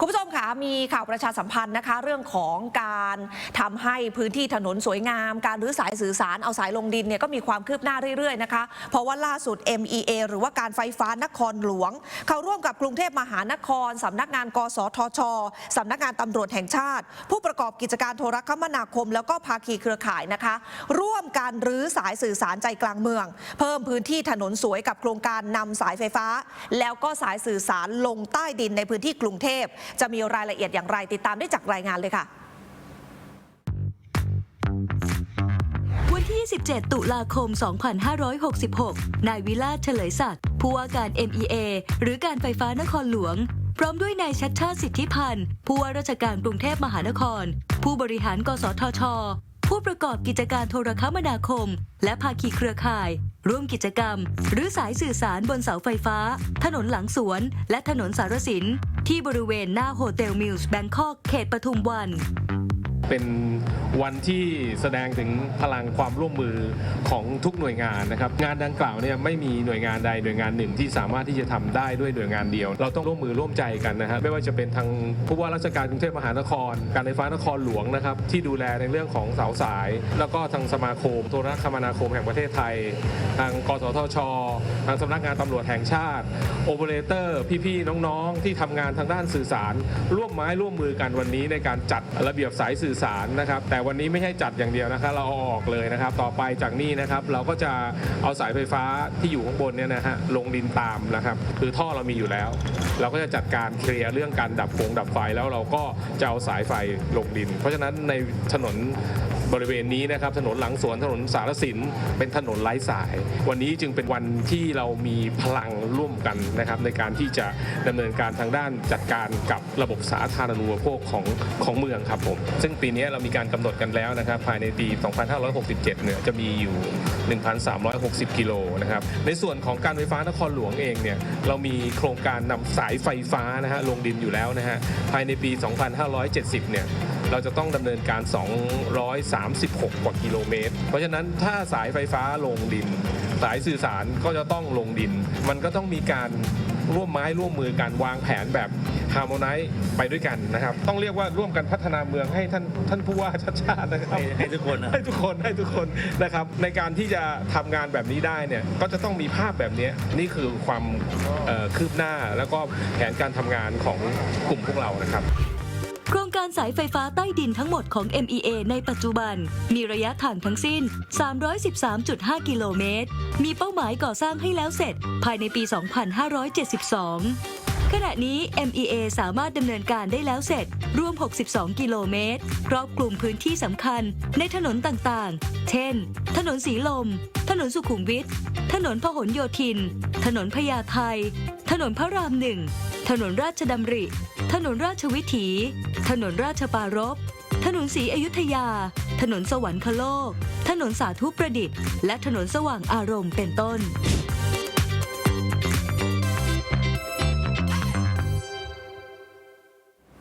คุณผู้ชมคะมีข่าวประชาสัมพันธ์นะคะ เรื่องของการทำให้พื้นที่ถนนสวยงาม การรื้อสายสื่อสาร เอาสายลงดินเนี่ยก็มีความคืบหน้าเรื่อยๆนะคะ เพราะว่าล่าสุด MEA หรือว่าการไฟฟ้านครหลวง เขาร่วมกับกรุงเทพมหานครสำนักงาน กสทชสำนักงานตำรวจแห่งชาติ ผู้ประกอบกิจการโทรคมนาคม แล้วก็ภาคีเครือข่ายนะคะ ร่วมการรื้อสายสื่อสารใจกลางเมือง เพิ่มพื้นที่ถนนสวยกับโครงการนำสายไฟฟ้า แล้วก็สายสื่อสารลงใต้ดินในพื้นที่กรุงเทพจะมีรายละเอียดอย่างไรติดตามได้จากรายงานเลยค่ะวันที่27ตุลาคม 2566 นายวิลาศเฉลยศักดิ์ผู้ว่าการ MEA หรือการไฟฟ้านครหลวง พร้อมด้วยนายชัดชาติสิทธิพันธ์ ผู้ว่าราชการกรุงเทพมหานคร ผู้บริหารกสทช ผู้ประกอบกิจการโทรคมนาคม และภาคีเครือข่าย ร่วมกิจกรรม หรือสายสื่อสารบนเสาไฟฟ้า ถนนหลังสวน และถนนสารสิน ที่บริเวณหน้าโฮเทลมิลส์แบงคอกเขตปทุมวัน เป็นวันที่แสดงถึงพลังความร่วมมือของทุกหน่วยงานนะครับ งานดังกล่าวเนี่ยไม่มีหน่วยงานใดหน่วยงานหนึ่งที่สามารถที่จะทำได้ด้วยหน่วยงานเดียว เราต้องร่วมมือร่วมใจกันนะฮะไม่ว่าจะเป็นทางผู้ว่าราชการกรุงเทพมหานคร การไฟฟ้านครหลวงนะครับที่ดูแลในเรื่องของเสาสาย แล้วก็ทางสมาคมโทรคมนาคมแห่งประเทศไทย ทางกสทช ทางสำนักงานตำรวจแห่งชาติโอเปอเรเตอร์พี่ๆน้องๆ ที่ทำงานทางด้านสื่อสาร ร่วมไม้ร่วมมือกันวันนี้ในการจัดระเบียบสายสื่อสารนะครับ แต่วันนี้ไม่ใช่จัดอย่างเดียวนะครับ เราเอาออกเลยนะครับ ต่อไปจากนี้นะครับ เราก็จะเอาสายไฟฟ้าที่อยู่ข้างบนเนี่ยนะฮะลงดินตามนะครับ คือท่อเรามีอยู่แล้ว เราก็จะจัดการเคลียร์เรื่องการดับฟงดับไฟแล้วเราก็จะเอาสายไฟลงดิน เพราะฉะนั้นในถนน บริเวณนี้นะครับถนนหลังสวนถนนสารสิน เป็นถนนไร้สาย วันนี้จึงเป็นวันที่เรามีพลังร่วมกันนะครับในการที่จะดำเนินการทางด้านจัดการกับระบบสาธารณูปโภคของของเมืองครับผมซึ่งปีนี้เรามีการกำหนดกันแล้วนะครับภายในปี 2567 เนี่ยจะมีอยู่ 1,360 กิโลนะครับในส่วนของการไฟฟ้านครหลวงเองเนี่ยเรามีโครงการนำสายไฟฟ้านะฮะลงดินอยู่แล้วนะฮะภายในปี 2570 เนี่ย เราจะต้องดำเนินการ 236 กว่ากิโลเมตร เพราะฉะนั้นถ้าสายไฟฟ้าลงดิน สายสื่อสารก็จะต้องลงดิน มันก็ต้องมีการร่วมไม้ร่วมมือการวางแผนแบบฮาร์โมไนซ์ไปด้วยกันนะครับ ต้องเรียกว่าร่วมกันพัฒนาเมืองให้ท่านท่านผู้ว่าชัดชาตินะครับให้ให้ทุกคนนะให้ทุกคนให้ทุกคนนะครับ ในการที่จะทำงานแบบนี้ได้เนี่ยก็จะต้องมีภาพแบบนี้นี่คือความเอ่อคืบหน้าแล้วก็แผนการทำงานของกลุ่มพวกเรานะครับ โครงการสายไฟฟ้าใต้ดินทั้งหมดของ MEA ในปัจจุบัน มีระยะทางทั้งสิ้น 313.5 กิโลเมตร มีเป้าหมายก่อสร้างให้แล้วเสร็จ ภายในปี 2572ขณะนี้ MEA สามารถดำเนินการได้แล้วเสร็จ รวม 62 กิโลเมตร ครอบคลุมพื้นที่สำคัญในถนนต่างๆ เช่น ถนนสีลม ถนนสุขุมวิท ถนนพหลโยธิน ถนนพญาไท ถนนพระรามหนึ่ง ถนนราชดำริ ถนนราชวิถี ถนนราชปารบถนนศรีอยุธยา ถนนสวรรคโลก ถนนสาธุประดิษฐ์ และถนนสว่างอารมณ์เป็นต้น